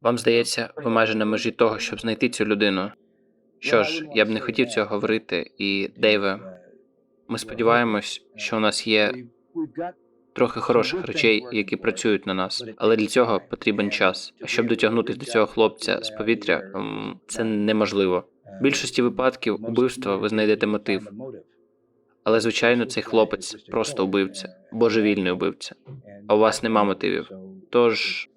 Вам здається, ви майже на межі того, щоб знайти цю людину. Що ж, я б не хотів цього говорити, і Дейве, ми сподіваємось, що у нас є трохи хороших речей, які працюють на нас, але для цього потрібен час. А щоб дотягнутися до цього хлопця з повітря, це неможливо. В більшості випадків убивства ви знайдете мотив, але звичайно, цей хлопець просто убивця, божевільний убивця. А у вас нема мотивів. Тож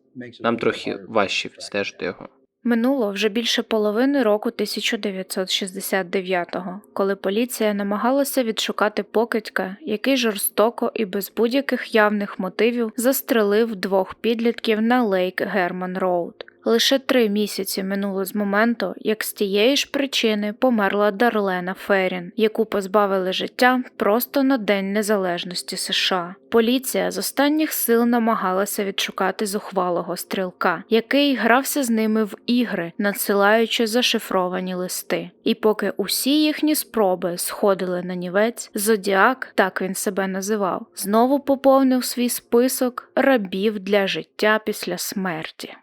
нам трохи важче відстежити його. Минуло вже більше половини року 1969-го, коли поліція намагалася відшукати покидька, який жорстоко і без будь-яких явних мотивів застрелив двох підлітків на Лейк Герман Роуд. Лише три місяці минуло з моменту, як з тієї ж причини померла Дарлена Феррін, яку позбавили життя просто на День Незалежності США. Поліція з останніх сил намагалася відшукати зухвалого стрілка, який грався з ними в ігри, надсилаючи зашифровані листи. І поки усі їхні спроби сходили на нівець, Зодіак, так він себе називав, знову поповнив свій список рабів для життя після смерті.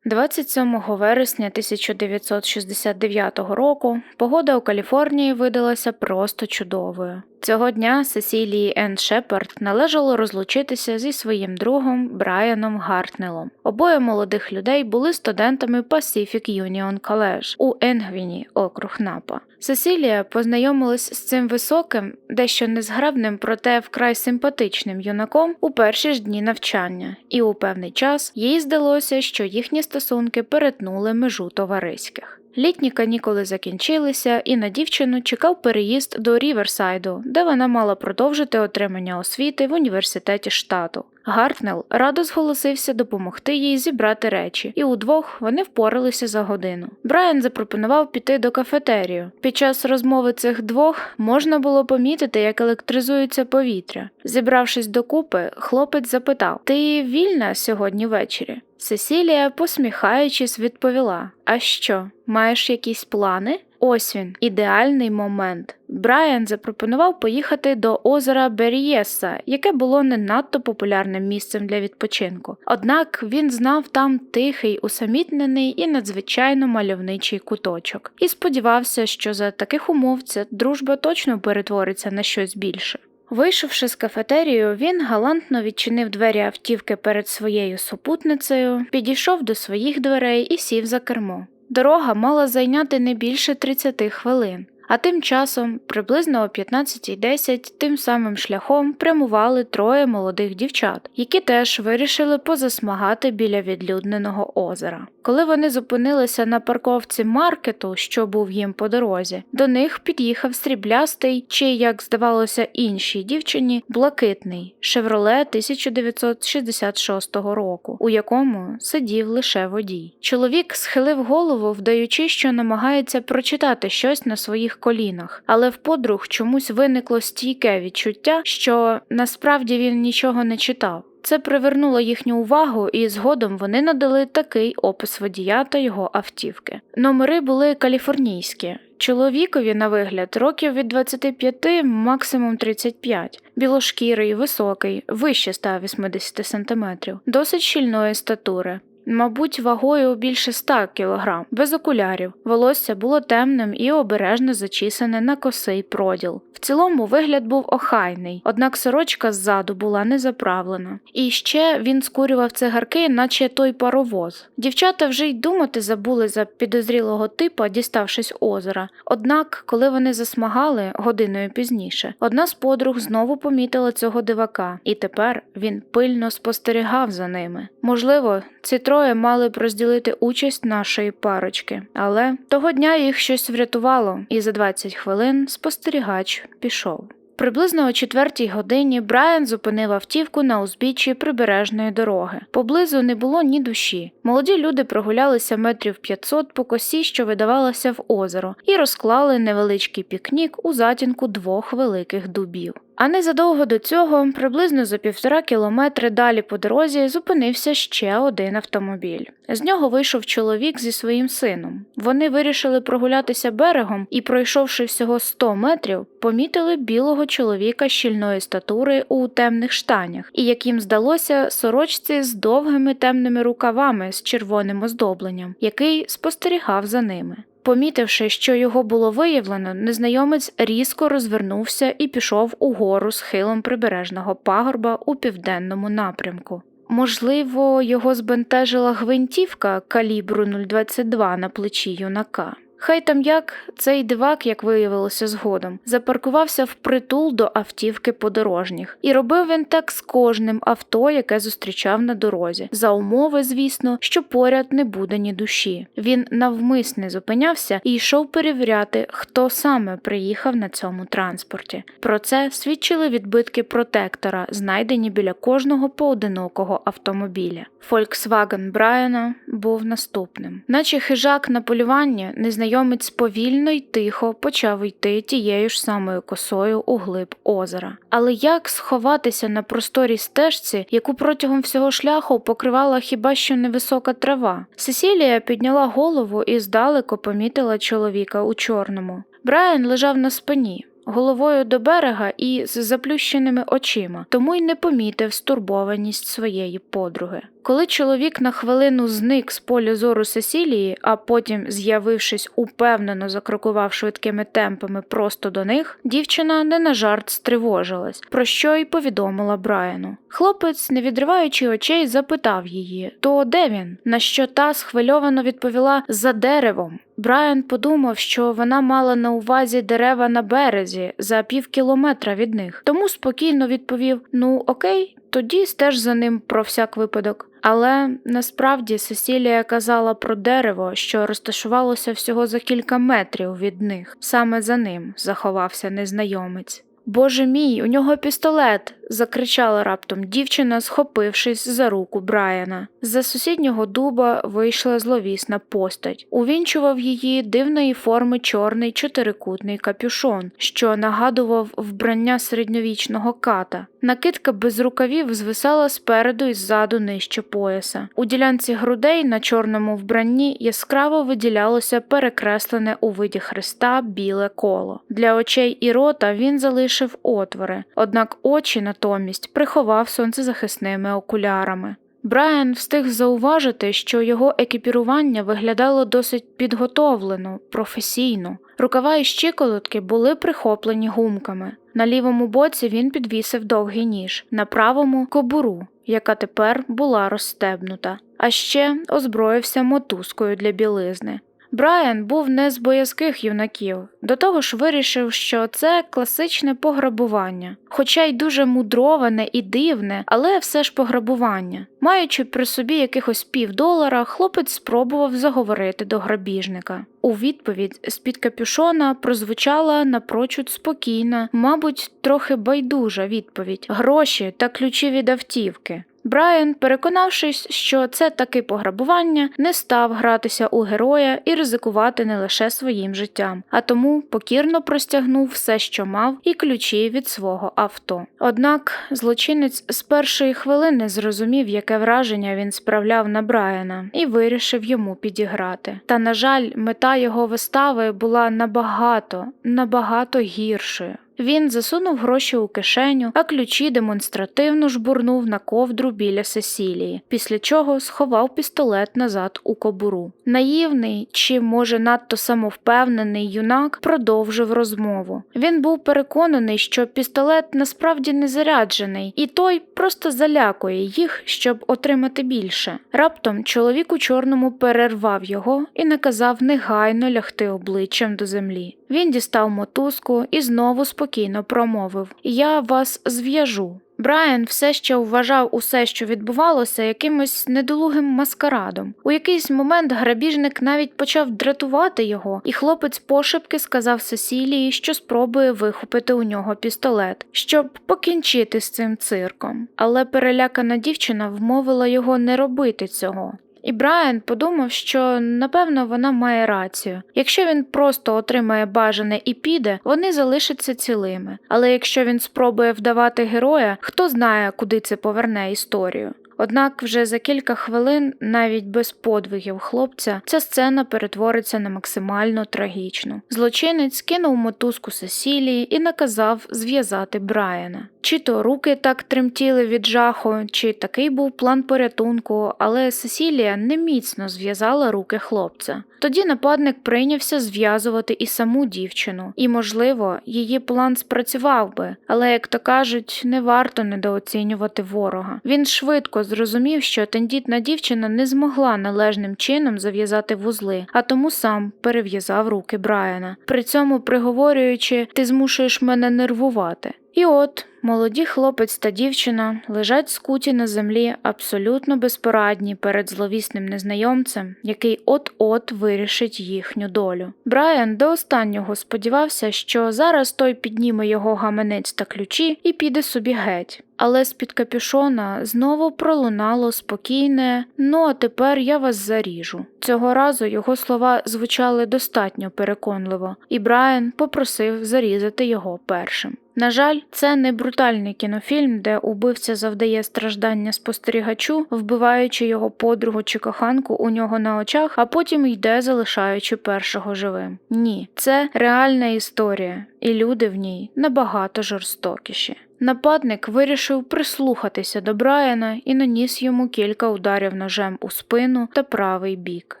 27 вересня 1969 року погода у Каліфорнії видалася просто чудовою. Цього дня Сесілії Енн Шепард належало розлучитися зі своїм другом Брайаном Гартнелом. Обоє молодих людей були студентами Pacific Union College у Енгвіні, округ Напа. Сесілія познайомилась з цим високим, дещо незграбним, проте вкрай симпатичним юнаком у перші ж дні навчання, і у певний час їй здалося, що їхні стосунки перетнули межу товариських. Літні канікули закінчилися, і на дівчину чекав переїзд до Ріверсайду, де вона мала продовжити отримання освіти в університеті штату. Гартнел радо зголосився допомогти їй зібрати речі, і удвох вони впоралися за годину. Брайан запропонував піти до кафетерію. Під час розмови цих двох можна було помітити, як електризується повітря. Зібравшись докупи, хлопець запитав: Ти вільна сьогодні ввечері? Сесілія, посміхаючись, відповіла: А що, маєш якісь плани? Ось він, ідеальний момент. Брайан запропонував поїхати до озера Берієса, яке було не надто популярним місцем для відпочинку. Однак він знав там тихий, усамітнений і надзвичайно мальовничий куточок, і сподівався, що за таких умов ця дружба точно перетвориться на щось більше. Вийшовши з кафетерію, він галантно відчинив двері автівки перед своєю супутницею, підійшов до своїх дверей і сів за кермо. Дорога мала зайняти не більше 30 хвилин, а тим часом, приблизно о 15.10, тим самим шляхом прямували троє молодих дівчат, які теж вирішили позасмагати біля відлюдненого озера. Коли вони зупинилися на парковці маркету, що був їм по дорозі, до них під'їхав сріблястий, чи, як здавалося, іншій дівчині, блакитний Шевроле 1966 року, у якому сидів лише водій. Чоловік схилив голову, вдаючи, що намагається прочитати щось на своїх колінах, але в подруг чомусь виникло стійке відчуття, що насправді він нічого не читав. Це привернуло їхню увагу, і згодом вони надали такий опис водія та його автівки. Номери були каліфорнійські. Чоловікові на вигляд років від 25, максимум 35, білошкірий, високий, вище 180 см, досить щільної статури. Мабуть, вагою більше 100 кг, без окулярів. Волосся було темним і обережно зачісане на косий проділ. В цілому вигляд був охайний, однак сорочка ззаду була не заправлена. І ще він скурював цигарки, наче той паровоз. Дівчата вже й думати забули за підозрілого типа, діставшись озера. Однак, коли вони засмагали годиною пізніше, одна з подруг знову помітила цього дивака, і тепер він пильно спостерігав за ними. Можливо, ці троє мали б розділити участь нашої парочки, але того дня їх щось врятувало, і за 20 хвилин спостерігач пішов. Приблизно о четвертій годині Брайан зупинив автівку на узбіччі прибережної дороги. Поблизу не було ні душі. Молоді люди прогулялися метрів 500 по косі, що видавалося в озеро, і розклали невеличкий пікнік у затінку двох великих дубів. А незадовго до цього, приблизно за півтора кілометри далі по дорозі, зупинився ще один автомобіль. З нього вийшов чоловік зі своїм сином. Вони вирішили прогулятися берегом і, пройшовши всього 100 метрів, помітили білого чоловіка щільної статури у темних штанях, і, як їм здалося, сорочці з довгими темними рукавами з червоним оздобленням, який спостерігав за ними. Помітивши, що його було виявлено, незнайомець різко розвернувся і пішов угору схилом прибережного пагорба у південному напрямку. Можливо, його збентежила гвинтівка калібру 0,22 на плечі юнака. Хай там як цей дивак, як виявилося згодом, запаркувався впритул до автівки подорожніх, і робив він так з кожним авто, яке зустрічав на дорозі, за умови, звісно, що поряд не буде ні душі. Він навмисне зупинявся і йшов перевіряти, хто саме приїхав на цьому транспорті. Про це свідчили відбитки протектора, знайдені біля кожного поодинокого автомобіля. Volkswagen Брайана був наступним, наче хижак на полювання, незнайомець повільно й тихо почав йти тією ж самою косою у глиб озера. Але як сховатися на просторій стежці, яку протягом всього шляху покривала хіба що невисока трава? Сесілія підняла голову і здалеку помітила чоловіка у чорному. Брайан лежав на спині. Головою до берега і з заплющеними очима, тому й не помітив стурбованість своєї подруги. Коли чоловік на хвилину зник з поля зору Сесілії, а потім, з'явившись, упевнено закрокував швидкими темпами просто до них, дівчина не на жарт стривожилась, про що й повідомила Брайану. Хлопець, не відриваючи очей, запитав її: то де він? На що та схвильовано відповіла за деревом. Брайан подумав, що вона мала на увазі дерева на березі за пів кілометра від них, тому спокійно відповів: Ну, окей, тоді стеж за ним про всяк випадок. Але насправді Сесілія казала про дерево, що розташувалося всього за кілька метрів від них. Саме за ним заховався незнайомець. Боже мій, у нього пістолет. Закричала раптом дівчина, схопившись за руку Брайана. З-за сусіднього дуба вийшла зловісна постать. Увінчував її дивної форми чорний чотирикутний капюшон, що нагадував вбрання середньовічного ката. Накидка без рукавів звисала спереду і ззаду нижче пояса. У ділянці грудей на чорному вбранні яскраво виділялося перекреслене у виді хреста біле коло. Для очей і рота він залишив отвори, однак очі натомість приховав сонцезахисними окулярами. Брайан встиг зауважити, що його екіпірування виглядало досить підготовлено, професійно. Рукава і щиколотки були прихоплені гумками. На лівому боці він підвісив довгий ніж, на правому кобуру, яка тепер була розстебнута, а ще озброївся мотузкою для білизни. Брайан був не з боязких юнаків, до того ж вирішив, що це класичне пограбування, хоча й дуже мудроване і дивне, але все ж пограбування. Маючи при собі якихось півдолара, хлопець спробував заговорити до грабіжника. У відповідь з-під капюшона прозвучала напрочуд спокійна, мабуть, трохи байдужа відповідь: гроші та ключі від автівки. Брайан, переконавшись, що це таки пограбування, не став гратися у героя і ризикувати не лише своїм життям, а тому покірно простягнув все, що мав, і ключі від свого авто. Однак злочинець з першої хвилини зрозумів, яке враження він справляв на Брайана, і вирішив йому підіграти. Та, на жаль, мета його вистави була набагато, набагато гіршою. Він засунув гроші у кишеню, а ключі демонстративно жбурнув на ковдру біля Сесілії, після чого сховав пістолет назад у кобуру. Наївний чи, може, надто самовпевнений юнак продовжив розмову. Він був переконаний, що пістолет насправді не заряджений, і той просто залякує їх, щоб отримати більше. Раптом чоловік у чорному перервав його і наказав негайно лягти обличчям до землі. Він дістав мотузку і знову спокійно промовив Я вас зв'яжу. Брайан все ще вважав усе, що відбувалося, якимось недолугим маскарадом. У якийсь момент грабіжник навіть почав дратувати його, і хлопець пошепки сказав Сесілії, що спробує вихопити у нього пістолет, щоб покінчити з цим цирком. Але перелякана дівчина вмовила його не робити цього. І Брайан подумав, що напевно вона має рацію. Якщо він просто отримає бажане і піде, вони залишаться цілими. Але якщо він спробує вдавати героя, хто знає, куди це поверне історію. Однак вже за кілька хвилин, навіть без подвигів хлопця, ця сцена перетвориться на максимально трагічну. Злочинець кинув мотузку Сесілії і наказав зв'язати Брайана. Чи то руки так тремтіли від жаху, чи такий був план порятунку, але Сесілія неміцно зв'язала руки хлопця. Тоді нападник прийнявся зв'язувати і саму дівчину, і, можливо, її план спрацював би, але, як то кажуть, не варто недооцінювати ворога. Він швидко зрозумів, що тендітна дівчина не змогла належним чином зав'язати вузли, а тому сам перев'язав руки Брайана, при цьому приговорюючи ти змушуєш мене нервувати. І от молоді хлопець та дівчина лежать скуті на землі абсолютно безпорадні перед зловісним незнайомцем, який от-от вирішить їхню долю. Брайан до останнього сподівався, що зараз той підніме його гаманець та ключі і піде собі геть. Але з-під капюшона знову пролунало спокійне ну а тепер я вас заріжу. Цього разу його слова звучали достатньо переконливо, і Брайан попросив зарізати його першим. На жаль, це не брутальний кінофільм, де убивця завдає страждання спостерігачу, вбиваючи його подругу чи коханку у нього на очах, а потім йде, залишаючи першого живим. Ні, це реальна історія, і люди в ній набагато жорстокіші. Нападник вирішив прислухатися до Брайана і наніс йому кілька ударів ножем у спину та правий бік.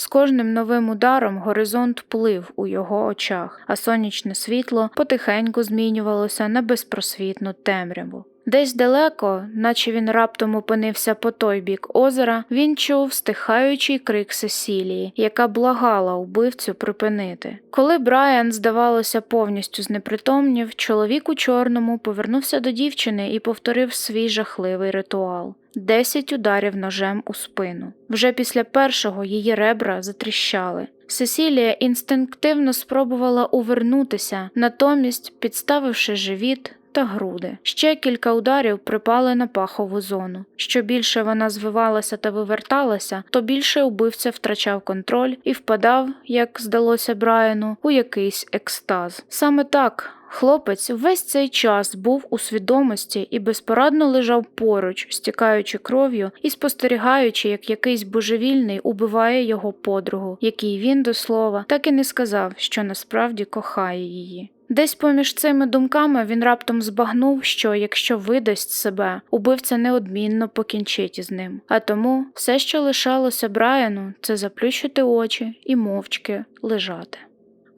З кожним новим ударом горизонт плив у його очах, а сонячне світло потихеньку змінювалося на безпросвітну темряву. Десь далеко, наче він раптом опинився по той бік озера, він чув стихаючий крик Сесілії, яка благала убивцю припинити. Коли Брайан, здавалося, повністю знепритомнів, чоловік у чорному повернувся до дівчини і повторив свій жахливий ритуал. Десять ударів ножем у спину. Вже після першого її ребра затріщали. Сесілія інстинктивно спробувала увернутися, натомість, підставивши живіт, та груди. Ще кілька ударів припали на пахову зону. Що більше вона звивалася та виверталася, то більше убивця втрачав контроль і впадав, як здалося Брайану, у якийсь екстаз. Саме так. Хлопець весь цей час був у свідомості і безпорадно лежав поруч, стікаючи кров'ю і спостерігаючи, як якийсь божевільний убиває його подругу, якій він до слова так і не сказав, що насправді кохає її. Десь поміж цими думками він раптом збагнув, що якщо видасть себе, убивця неодмінно покінчить із ним. А тому все, що лишалося Брайану, це заплющити очі і мовчки лежати.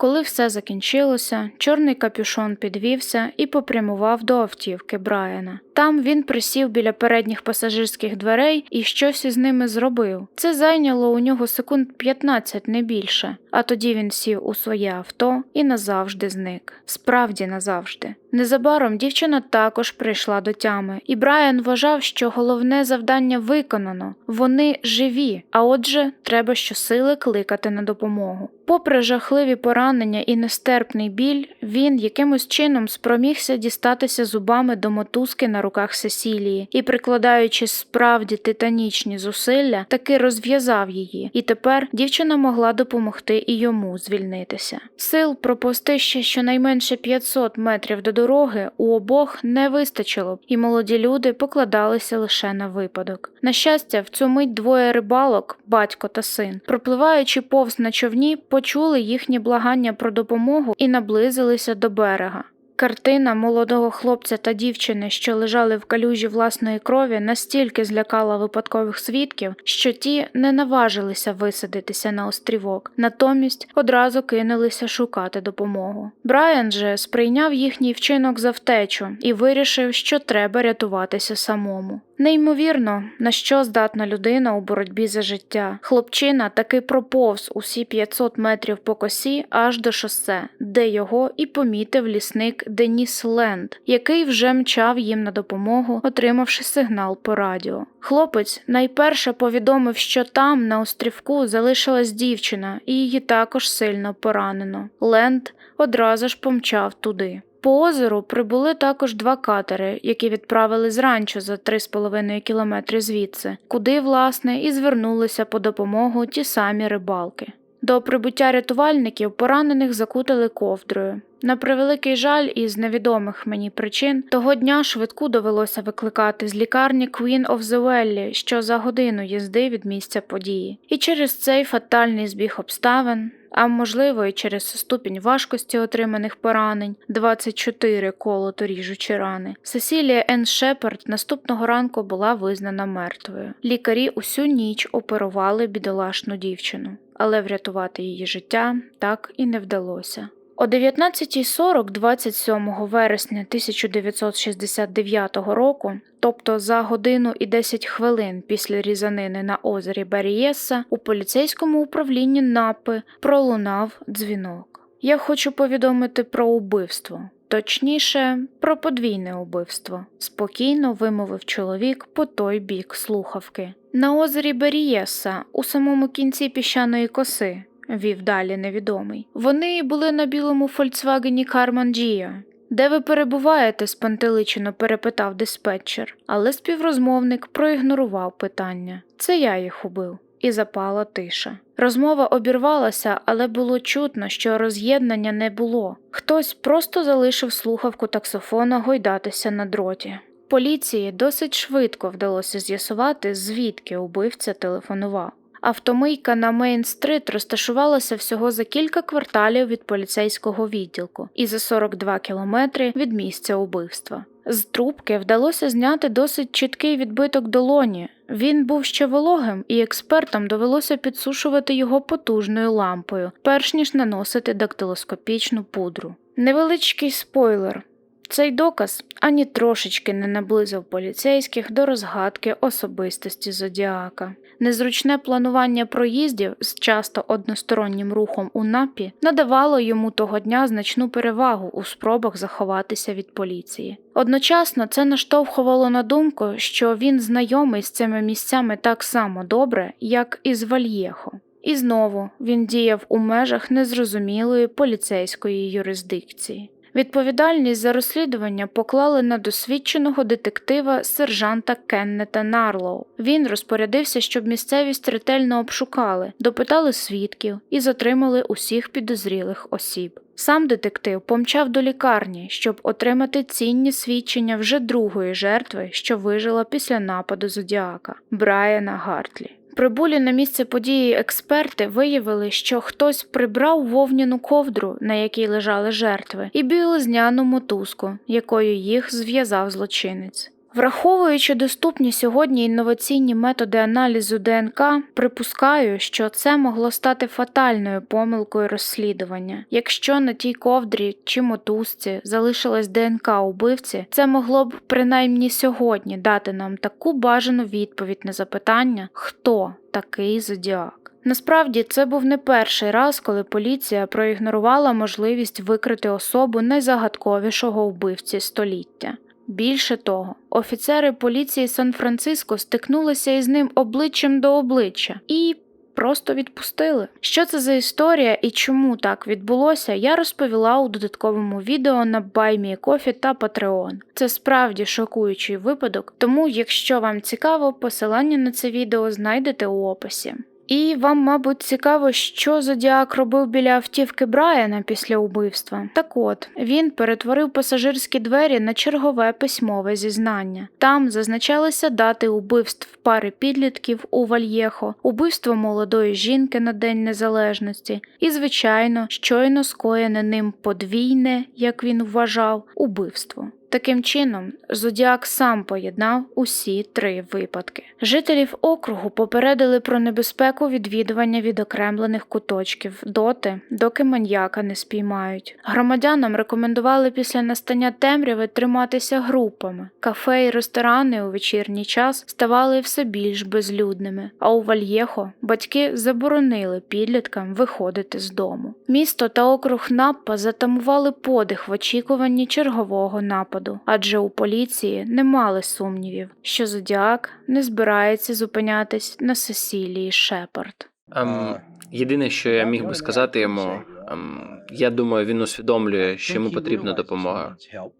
Коли все закінчилося, чорний капюшон підвівся і попрямував до автівки Брайана. Там він присів біля передніх пасажирських дверей і щось із ними зробив. Це зайняло у нього секунд 15, не більше. А тоді він сів у своє авто і назавжди зник. Справді назавжди. Незабаром дівчина також прийшла до тями, і Брайан вважав, що головне завдання виконано. Вони живі, а отже, треба щосили кликати на допомогу. Попри жахливі поранення і нестерпний біль, він якимось чином спромігся дістатися зубами до мотузки на руках Сесілії і, прикладаючи справді титанічні зусилля, таки розв'язав її, і тепер дівчина могла допомогти і йому звільнитися. Сил проповсти ще щонайменше 500 метрів до дороги у обох не вистачило б, і молоді люди покладалися лише на випадок. На щастя, в цю мить двоє рибалок, батько та син, пропливаючи повз на човні, почули їхні благання про допомогу і наблизилися до берега. Картина молодого хлопця та дівчини, що лежали в калюжі власної крові, настільки злякала випадкових свідків, що ті не наважилися висадитися на острівок, натомість одразу кинулися шукати допомогу. Брайан же сприйняв їхній вчинок за втечу і вирішив, що треба рятуватися самому. Неймовірно, на що здатна людина у боротьбі за життя. Хлопчина таки проповз усі 500 метрів по косі аж до шосе, де його і помітив лісник Деніс Ленд, який вже мчав їм на допомогу, отримавши сигнал по радіо. Хлопець найперше повідомив, що там, на острівку, залишилась дівчина, і її також сильно поранено. Ленд одразу ж помчав туди. По озеру прибули також два катери, які відправили з ранчо за 3,5 кілометри звідси, куди, власне, і звернулися по допомогу ті самі рибалки. До прибуття рятувальників поранених закутали ковдрою. На превеликий жаль, із невідомих мені причин, того дня швидку довелося викликати з лікарні Queen of the Valley, що за годину їзди від місця події. І через цей фатальний збіг обставин, а можливо, і через ступінь важкості отриманих поранень 24 колото ріжучі рани. Сесілія Енн Шепард наступного ранку була визнана мертвою. Лікарі усю ніч оперували бідолашну дівчину, але врятувати її життя так і не вдалося. О 19.40 27 вересня 1969 року, тобто за годину і 10 хвилин після різанини на озері Барієса, у поліцейському управлінні Напи пролунав дзвінок. Я хочу повідомити про убивство. Точніше, про подвійне убивство, спокійно вимовив чоловік по той бік слухавки. На озері Берієса, у самому кінці піщаної коси, вів далі невідомий. Вони були на білому Фольксвагені Карман Джія. Де ви перебуваєте? спантеличено перепитав диспетчер, але співрозмовник проігнорував питання. Це я їх убив. І запала тиша. Розмова обірвалася, але було чутно, що роз'єднання не було. Хтось просто залишив слухавку таксофона гойдатися на дроті. Поліції досить швидко вдалося з'ясувати, звідки убивця телефонував. Автомийка на Мейн-стрит розташувалася всього за кілька кварталів від поліцейського відділку і за 42 кілометри від місця убивства. З трубки вдалося зняти досить чіткий відбиток долоні. Він був ще вологим, і експертам довелося підсушувати його потужною лампою, перш ніж наносити дактилоскопічну пудру. Невеличкий спойлер. Цей доказ ані трошечки не наблизив поліцейських до розгадки особистості Зодіака. Незручне планування проїздів з часто одностороннім рухом у напі надавало йому того дня значну перевагу у спробах заховатися від поліції. Одночасно це наштовхувало на думку, що він знайомий з цими місцями так само добре, як і з Вальєхо. І знову він діяв у межах незрозумілої поліцейської юрисдикції. Відповідальність за розслідування поклали на досвідченого детектива сержанта Кеннета Нарлоу. Він розпорядився, щоб місцевість ретельно обшукали, допитали свідків і затримали усіх підозрілих осіб. Сам детектив помчав до лікарні, щоб отримати цінні свідчення вже другої жертви, що вижила після нападу зодіака Брайана Гартлі. Прибулі на місце події експерти виявили, що хтось прибрав вовняну ковдру, на якій лежали жертви, і білизняну мотузку, якою їх зв'язав злочинець. Враховуючи доступні сьогодні інноваційні методи аналізу ДНК, припускаю, що це могло стати фатальною помилкою розслідування. Якщо на тій ковдрі чи мотузці залишилась ДНК убивці, це могло б принаймні сьогодні дати нам таку бажану відповідь на запитання, хто такий зодіак. Насправді це був не перший раз, коли поліція проігнорувала можливість викрити особу найзагадковішого вбивці століття. Більше того, офіцери поліції Сан-Франциско стикнулися із ним обличчям до обличчя і просто відпустили. Що це за історія і чому так відбулося, я розповіла у додатковому відео на BuyMeCoffee та Patreon. Це справді шокуючий випадок, тому якщо вам цікаво, посилання на це відео знайдете у описі. І вам, мабуть, цікаво, що Зодіак робив біля автівки Брайана після убивства. Так от, він перетворив пасажирські двері на чергове письмове зізнання. Там зазначалися дати убивств пари підлітків у Вальєхо, убивство молодої жінки на День Незалежності і, звичайно, щойно скоєне ним подвійне, як він вважав, убивство. Таким чином, Зодіак сам поєднав усі три випадки. Жителів округу попередили про небезпеку відвідування відокремлених куточків доти, доки маньяка не спіймають. Громадянам рекомендували після настання темряви триматися групами. Кафе і ресторани у вечірній час ставали все більш безлюдними, а у Вальєхо батьки заборонили підліткам виходити з дому. Місто та округ Наппа затамували подих в очікуванні чергового нападу адже у поліції не мали сумнівів, що Зодіак не збирається зупинятись на Сесілії Шепард. Ем, єдине, що я міг би сказати йому, Ем, я думаю, він усвідомлює, що йому потрібна допомога.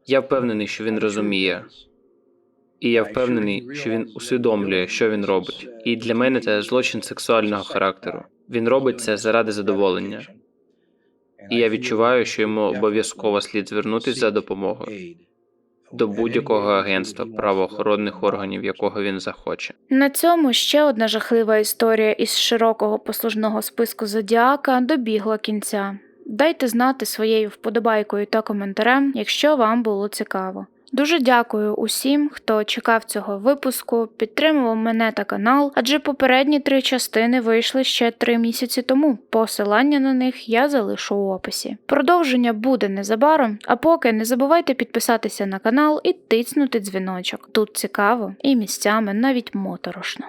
Я впевнений, що він розуміє, і я впевнений, що він усвідомлює, що він робить. І для мене це злочин сексуального характеру. Він робить це заради задоволення. І я відчуваю, що йому обов'язково слід звернутися за допомогою до будь-якого агентства правоохоронних органів, якого він захоче. На цьому ще одна жахлива історія із широкого послужного списку Зодіака добігла кінця. Дайте знати своєю вподобайкою та коментарем, якщо вам було цікаво. Дуже дякую усім, хто чекав цього випуску, підтримував мене та канал, адже попередні три частини вийшли ще три місяці тому. Посилання на них я залишу у описі. Продовження буде незабаром, а поки не забувайте підписатися на канал і тицнути дзвіночок. Тут цікаво і місцями навіть моторошно.